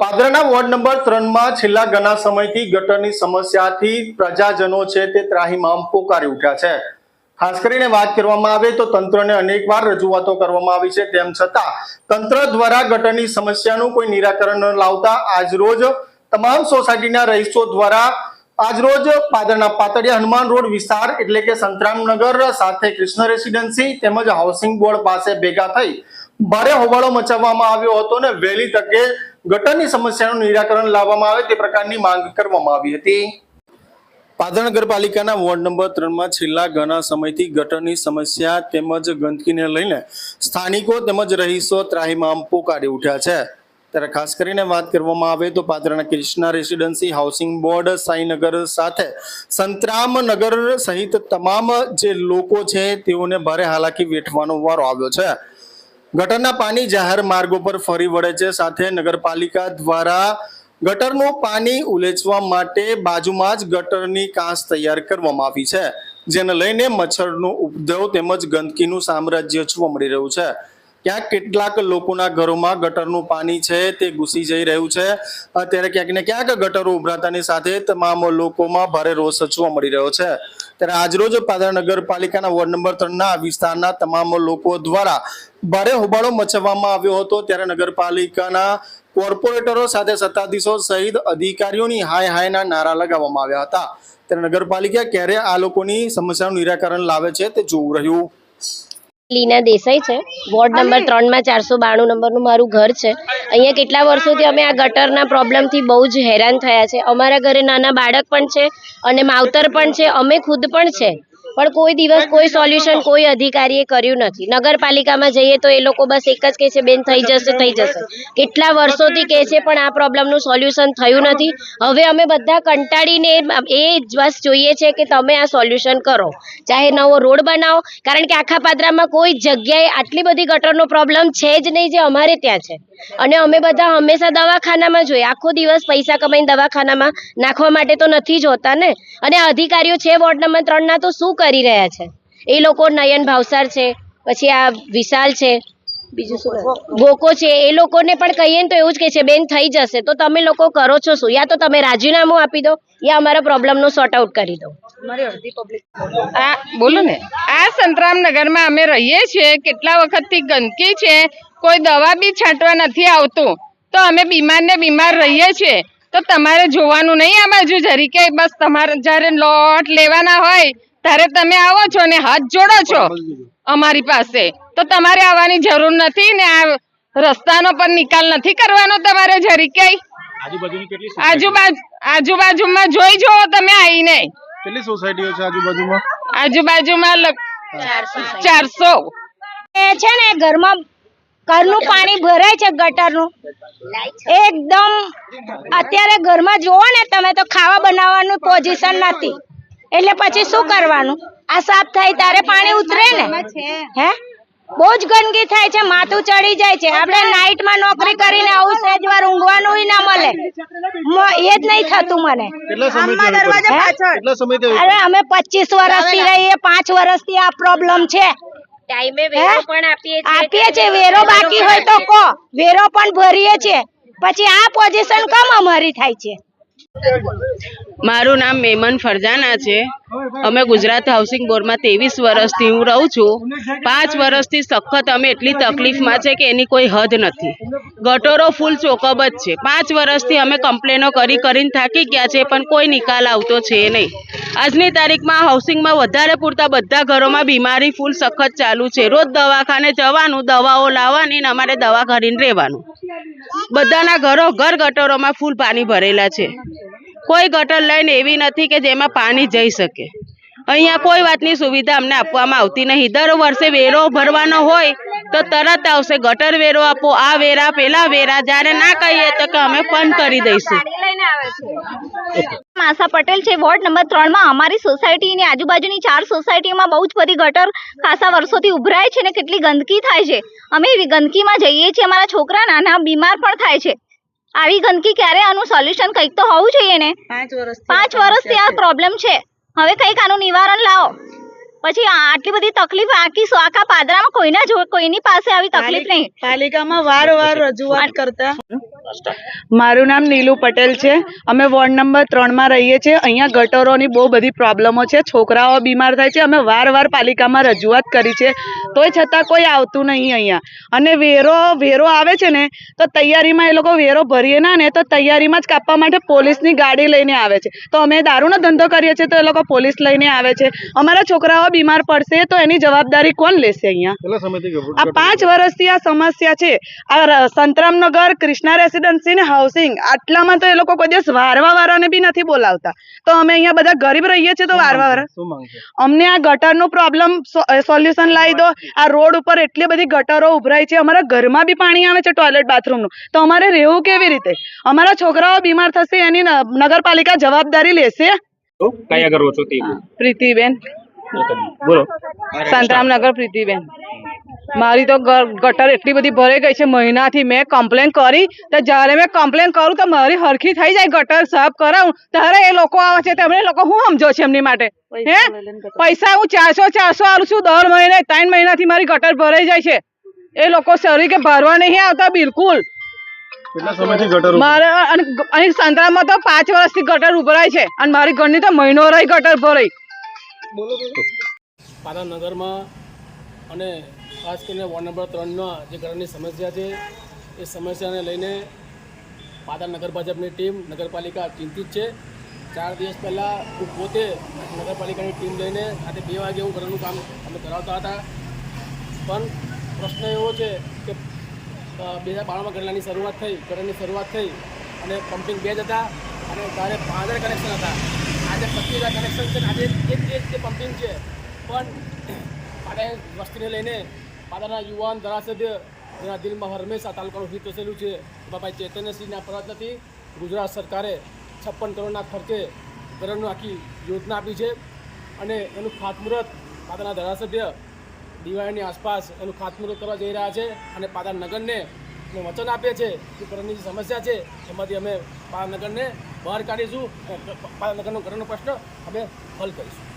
પાદરાના ward number ત્રણમાં છેલ્લા ઘણા સમયથી ગટરની સમસ્યાથી પ્રજાજનો છે તે ત્રાહીમામ પોકારી ઉઠ્યા છે. ખાસ કરીને વાત કરવામાં આવે તો તંત્રને અનેકવાર રજૂઆતો કરવામાં આવી છે. તેમ છતાં તંત્ર દ્વારા ગટરની સમસ્યાનું કોઈ નિરાકરણ ન લાવતા આજરોજ તમામ સોસાયટીના રહીશો દ્વારા આજરોજ પાદરના પાતળિયા હનુમાન રોડ વિસ્તાર એટલે કે સંતરામનગર સાથે કૃષ્ણ રેસિડેન્સી તેમજ હાઉસિંગ બોર્ડ પાસે ભેગા થઈ ભારે હોબાળો મચાવવામાં આવ્યો હતો ને વહેલી તકે ગટરની સમસ્યાનું નિરાકરણ લાવવામાં આવે તે પ્રકારની માંગ કરવામાં આવી હતી. પાદરા નગરપાલિકાના વોર્ડ નંબર ત્રણમાં છેલ્લા ઘણા સમયથી ગટરની સમસ્યા તેમજ ગંદકીને લઈને સ્થાનિકો તેમજ રહીશો ત્રાહીમામ પોકારી ઉઠ્યા છે. ત્યારે ખાસ કરીને વાત કરવામાં આવે તો પાદરાના Krishna residency housing board Sainagar સાથે સંતરામનગર સહિત તમામ જે લોકો છે તેઓને ભારે હાલાકી વેઠવાનો વારો આવ્યો છે. ગટરના પાણી જાહેર માર્ગો પર ફરી વળે છે. સાથે નગરપાલિકા દ્વારા ગટરનું પાણી ઉલેચવા માટે બાજુમાં જ ગટરની કાંસ તૈયાર કરવામાં આવી છે. જેને લઈને મચ્છરનો ઉપદ્રવ તેમજ ગંદકીનું સામ્રાજ્ય જોવા મળી રહ્યું છે. ક્યાંક કેટલાક લોકોના ઘરોમાં ગટરનું પાણી છે, તે ઘૂસી જઈ રહ્યું છે. અત્યારે ક્યાંક ને ક્યાંક ગટરો ઉભરાતાની સાથે તમામ લોકોમાં ભારે રોષ જોવા મળી રહ્યો છે. ત્યારે આજરોજ પાદરા નગરપાલિકાના વોર્ડ નંબર ત્રણના વિસ્તારના તમામ લોકો દ્વારા ભારે હોબાળો મચાવવામાં આવ્યો હતો. ત્યારે નગરપાલિકાના કોર્પોરેટરો સાથે સત્તાધીશો સહિત અધિકારીઓની હાય હાયના નારા લગાવવામાં આવ્યા હતા. ત્યારે નગરપાલિકા ક્યારે આ લોકોની સમસ્યાનું નિરાકરણ લાવે છે તે જોવું રહ્યું. લીના દેસાઈ છે. વોર્ડ નંબર ત્રણમાં ચારસો બાણું નંબરનું મારું ઘર છે. અહીંયા કેટલા વર્ષોથી અમે આ ગટરના પ્રોબ્લેમથી બહુ જ હેરાન થયા છે. અમારા ઘરે નાના બાળક પણ છે અને માવતર પણ છે. અમે ખુદ પણ છે. પણ કોઈ દિવસ કોઈ સોલ્યુશન કોઈ અધિકારીએ કર્યું નથી. નગરપાલિકામાં જઈએ તો એ લોકો બસ એક જ કહે છે બેન થઈ જશે થઈ જશે. કેટલા વર્ષોથી કહે છે પણ આ પ્રોબ્લેમનું સોલ્યુશન થયું નથી. હવે અમે બધા કંટાળીને એ બસ જોઈએ છે કે તમે આ સોલ્યુશન કરો. ચાહે નવો રોડ બનાવો કારણ કે આખા પાદરામાં કોઈ જગ્યાએ આટલી બધી ગટરનો પ્રોબ્લેમ છે જ નહીં જે અમારે ત્યાં છે. અને અમે બધા હંમેશા દવાખાનામાં જોઈએ. આખો દિવસ પૈસા કમાઈને દવાખાનામાં નાખવા માટે તો નથી જ હોતા ને? અને અધિકારીઓ છે વોર્ડ નંબર ત્રણના તો શું કરી રહ્યા છે. એ લોકો નયન ભાવસાર છે પછી આ વિશાલ છે બીજું શું ગોકો છે એ લોકોને પણ કહીએ ને તો એવું જ કહે છે બેન થઈ જશે. તો તમે લોકો કરો છો શું? યા તો તમે રાજીનામું આપી દો યા અમારા પ્રોબ્લેમનું સોર્ટ આઉટ કરી દો. આ બોલો ને. આ સંતરામનગરમાં અમે રહીએ છીએ કેટલા વખતથી ગંદકી છે કોઈ દવા બી છાંટવા નથી આવતું તો અમે બીમાર ને બીમાર રહીએ છીએ. તો તમારે જોવાનું નહીં આ બાજુ જરી કે બસ તમારે જ્યારે લોટ લેવાના હોય ત્યારે તમે આવો છો ને હાથ જોડો છો અમારી પાસે. તો તમારે આવવાની જરૂર નથી ને આ રસ્તાનો પણ નિકાલ નથી કરવાનો તમારે જરી કઈ આજુબાજુની આજુબાજુ આજુબાજુમાં જોઈ જુઓ તમે આવીને કેટલી સોસાયટીઓ છે આજુબાજુમાં? આજુબાજુમાં ચારસો. એ છે ને ઘરમાં ઘરનું પાણી ભરાય છે ગટરનું. એકદમ અત્યારે ઘરમાં જોવો ને તમે તો ખાવા બનાવવાનું પોઝિશન નથી. એટલે પછી શું કરવાનું? આ સાફ થાય ત્યારે પાણી ઉતરે ને? હે? બહુ જ ગંદકી થાય છે માથું ચડી જાય છે. આપણે નાઇટમાં નોકરી કરીને આવું સહેજ વાર ઊંઘવાનું ના મળે. એ જ નહીં થતું મને. કેટલા સમયથી આવી હે? કેટલા સમયથી અરે અમે પચીસ વર્ષથી રહીએ પાંચ વર્ષથી આ પ્રોબ્લેમ છે. ટાઈમે વેરો પણ આપીએ આપીએ છે વેરો બાકી હોય તો કો. વેરો પણ ભરીએ છીએ. પછી આ પોઝિશન કમ અમારી થાય છે. મારું નામ મેમન ફરજાના છે. અમે ગુજરાત હાઉસિંગ બોર્ડમાં ત્રેવીસ વર્ષથી હું રહું છું. પાંચ વર્ષથી સખત અમે એટલી તકલીફમાં છે કે એની કોઈ હદ નથી. ગટોરો ફૂલ ચોકબ જ છે. પાંચ વર્ષથી અમે કમ્પ્લેનો કરી કરીને થાકી ગયા છે, પણ કોઈ નિકાલ આવતો છે નહીં. આજની તારીખમાં હાઉસિંગમાં વધારે પૂરતા બધા ઘરોમાં બીમારી ફૂલ સખત ચાલુ છે. રોજ દવાખાને જવાનું, દવાઓ લાવવાની ને અમારે દવા કરીને રહેવાનું. બધાના ઘરો ઘર ગટોરોમાં ફૂલ પાણી ભરેલા છે. કોઈ ગટર લાઈન એવી નથી કે જેમાં પાણી જઈ શકે. અહીંયા કોઈ વાતની સુવિધા અમને આપવામાં આવતી નહીં. દર વર્ષે વેરો ભરવાનો હોય તો તરત આવશે. ગટર વેરો આપો, આ વેરા, પેલા વેરા, જ્યારે ના કહીએ તો કે અમે ફંડ કરી દઈશું. માસા પટેલ છે, વોર્ડ નંબર ત્રણમાં અમારી સોસાયટીની આજુબાજુની ચાર સોસાયટીમાં બહુ જ બધી ગટર ખાસા વર્ષોથી ઉભરાય છે ને કેટલી ગંદકી થાય છે. અમે એવી ગંદકીમાં જઈએ છીએ. અમારા છોકરા નાના બીમાર પણ થાય છે. આવી ગંદકી ક્યારે? આનું સોલ્યુશન કંઈક તો હોવું જોઈએ ને. પાંચ વર્ષથી આ પ્રોબ્લેમ છે. હવે કંઈક આનું નિવારણ લાવો. પછી આટલી બધી તકલીફ આખી આખા પાદરામાં કોઈના જો કોઈની પાસે આવી તકલીફ નહીં. પાલિકામાં વારંવાર રજૂઆત કરતા. મારું નામ નીલુ પટેલ છે. અમે વોર્ડ નંબર ત્રણમાં રહીએ છીએ. અહીંયા ગટરોની બહુ બધી પ્રોબ્લેમો છે. છોકરાઓ બીમાર થાય છે. અમે વાર વાર પાલિકામાં રજૂઆત કરી છે. તોય છતાં કોઈ આવતું નહીં અહીંયા. અને વેરો વેરો આવે છે ને તો તૈયારીમાં એ લોકો વેરો ભરીએ ના ને તો તૈયારીમાં જ કાપવા માટે પોલીસની ગાડી લઈને આવે છે. તો અમે દારૂનો ધંધો કરીએ છીએ તો એ લોકો પોલીસ લઈને આવે છે. અમારા છોકરાઓ બીમાર પડશે તો એની જવાબદારી કોણ લેશે અહીંયા? આ પાંચ વર્ષથી આ સમસ્યા છે. આ સંતરામનગર કૃષ્ણા રેસિડેન્સી ને હાઉસિંગ આટલામાં તો એ લોકો કોઈ દિવસ વારવા વાળાને બી નથી બોલાવતા. તો અમે અહીંયા બધા ગરીબ રહીએ છીએ તો વારવા વાળા. અમને આ ગટરનું પ્રોબ્લેમ સોલ્યુશન લાવી દો. આ રોડ ઉપર એટલી બધી ગટરો ઉભરાય છે અમારા ઘરમાં બી પાણી આવે છે ટોયલેટ બાથરૂમનું તો અમારે રહેવું કેવી રીતે? અમારા છોકરાઓ બીમાર થશે એની નગરપાલિકા જવાબદારી લેશે. કયા કરો છો પ્રીતિબેન. બોલો. સંતરામનગર પ્રીતિબેન. મારી તો ગટર એટલી બધી ભરાઈ ગઈ છે મહિનાથી મેં કમ્પ્લેન કરી તો જ્યારે મેં કમ્પ્લેન કરું તો મારી હરખી થઈ જાય ગટર સાફ કરાવું. ત્યારે એ લોકો આવે છે તેમણે લોકો શું સમજો છે એમની માટે? હે? પૈસા હું ચારસો ચારસો આવું છું દર મહિને ત્રણ મહિનાથી મારી ગટર ભરાઈ જાય છે. એ લોકો શરીર કે ભરવા નહીં આવતા બિલકુલ. કેટલા મારે અને અહીં સંતરામમાં તો પાંચ વર્ષથી ગટર ઉભરાય છે અને મારી ઘરની તો મહિનો રહી ગટર ભરાઈ. નગરમાં અને ખાસ કરીને વોર્ડ નંબર ત્રણમાં જે ઘરની સમસ્યા છે, એ સમસ્યાને લઈને પાદા નગર ભાજપની ટીમ નગરપાલિકા ચિંતિત છે. ચાર દિવસ પહેલાં હું પોતે નગરપાલિકાની ટીમ લઈને આજે બે વાગે હું ઘરનું કામ અમે કરાવતા હતા. પણ પ્રશ્ન એવો છે કે બે હજાર બારમાં ગરલાની શરૂઆત થઈ ગરણની શરૂઆત થઈ અને પમ્પિંગ બે જ હતા અને ત્યારે પાંચ કનેક્શન હતા. આજે પચીસ હજાર કનેક્શન છે આજે એક જે પમ્પિંગ છે. પણ પાડા વસ્તીને લઈને પાદરના યુવાન ધારાસભ્ય જેના દિલમાં હંમેશા તાલુકાનું હિત વસેલું છે. બાબા ચૈતન્યસિંહના નથી ગુજરાત સરકારે છપ્પન કરોડના ખર્ચે ધરણનું આખી યોજના આપી છે અને એનું ખાતમુહૂર્ત પાદરના ધારાસભ્ય દિવાળીની આસપાસ એનું ખાતમુહૂર્ત કરવા જઈ રહ્યા છે અને પાદર નગરને અમે વચન આપીએ છીએ કે ઘરની જે સમસ્યા છે એમાંથી અમે પાદા નગરને બહાર કાઢીશું અને પાદા નગરનો ઘરનો પ્રશ્ન અમે હલ કરીશું.